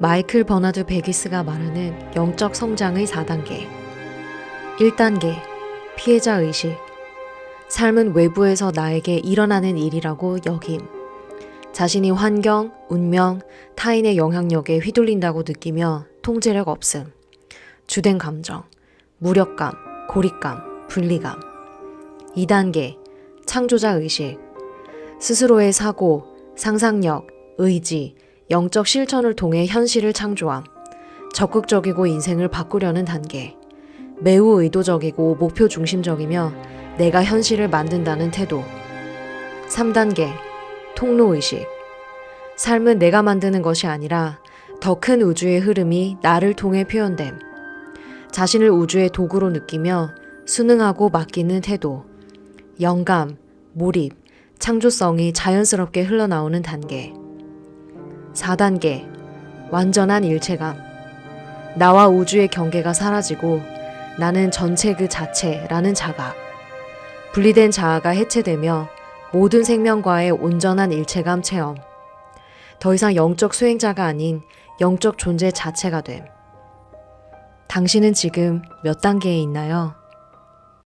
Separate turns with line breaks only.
마이클 버나드 베기스가 말하는 영적 성장의 4단계. 1단계. 피해자 의식. 삶은 외부에서 나에게 일어나는 일이라고 여김. 자신이 환경, 운명, 타인의 영향력에 휘둘린다고 느끼며 통제력 없음. 주된 감정. 무력감, 고립감, 분리감. 2단계. 창조자 의식. 스스로의 사고, 상상력, 의지, 영적 실천을 통해 현실을 창조함. 적극적이고 인생을 바꾸려는 단계. 매우 의도적이고 목표 중심적이며 내가 현실을 만든다는 태도. 3단계. 통로의식. 삶은 내가 만드는 것이 아니라 더 큰 우주의 흐름이 나를 통해 표현됨. 자신을 우주의 도구로 느끼며 순응하고 맡기는 태도. 영감, 몰입, 창조성이 자연스럽게 흘러나오는 단계. 4단계. 완전한 일체감. 나와 우주의 경계가 사라지고 나는 전체 그 자체라는 자각. 분리된 자아가 해체되며 모든 생명과의 온전한 일체감 체험. 더 이상 영적 수행자가 아닌 영적 존재 자체가 됨. 당신은 지금 몇 단계에 있나요?